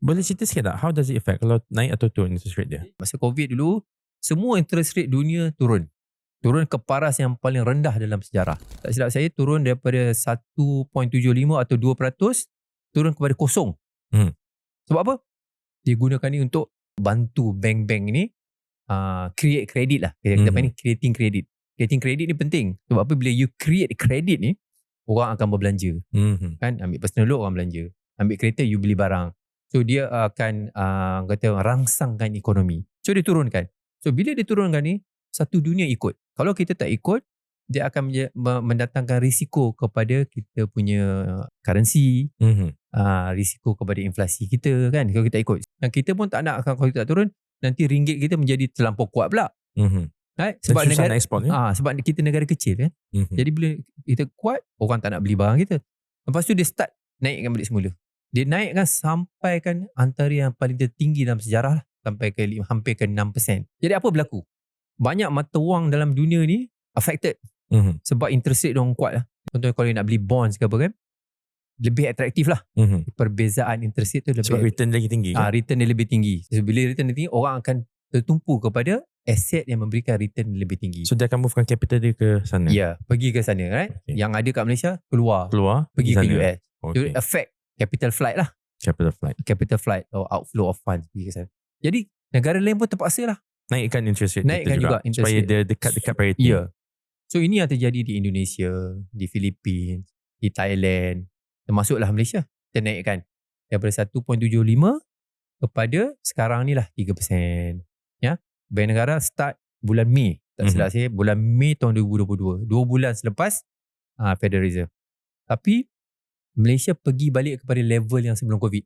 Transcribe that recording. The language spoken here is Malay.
Boleh cerita sikit tak? How does it affect kalau naik atau turun interest rate dia? Masa COVID dulu, semua interest rate dunia turun. Turun ke paras yang paling rendah dalam sejarah. Tak silap saya turun daripada 1.75 atau 2% turun kepada kosong. Hmm. Sebab apa? Dia gunakan ni untuk bantu bank-bank ni uh, create credit lah. Kita, Mhm. panggil creating credit. Creating credit ni penting. Sebab apa? Bila you create credit ni, orang akan berbelanja Mm-hmm. kan ambil personal loan orang belanja ambil kereta you beli barang so dia akan uh, kata rangsangkan ekonomi so dia turunkan so bila dia turunkan ni satu dunia ikut kalau kita tak ikut dia akan mendatangkan risiko kepada kita punya currency Mm-hmm. uh, risiko kepada inflasi kita kan kalau kita ikut dan kita pun tak nak kalau kita tak turun nanti ringgit kita menjadi terlampau kuat pula Mm-hmm. right? Sebab susah negara nak export ya? ah sebab kita negara kecil kan Mm-hmm. jadi bila kita kuat, orang tak nak beli barang kita. Lepas tu dia start naikkan balik semula. Dia naikkan sampai kan antara yang paling tertinggi dalam sejarah lah. Sampai ke hampir ke 6%. Jadi apa berlaku? Banyak mata wang dalam dunia ni affected Mm-hmm. sebab interest rate diorang kuat lah. Contohnya kalau nak beli bonds ke apa kan, lebih atraktif lah. Mm-hmm. Perbezaan interest rate tu lebih Sebab return lagi tinggi ah, kan? return dia lebih tinggi. So, bila return dia tinggi, orang akan tertumpu kepada aset yang memberikan return lebih tinggi. So dia akan movekan capital dia ke sana? Ya, pergi ke sana right. Okay. Yang ada kat Malaysia keluar Keluar pergi ke. US. Okay. It affect capital flight lah. Capital flight. Capital flight or outflow of funds sana. Jadi negara lain pun terpaksa lah. Naikkan interest rate Naikkan juga, juga interest supaya rate. dia dekat-dekat parity. Ya. So ini yang terjadi di Indonesia, di Philippines, di Thailand, termasuklah Malaysia. Kita naikkan daripada 1.75 kepada sekarang ni lah 3%. Ya. Bank negara start bulan Mei. Tak Mhm. silap saya bulan Mei tahun 2022. Dua bulan selepas uh, Federal Reserve. Tapi Malaysia pergi balik kepada level yang sebelum COVID.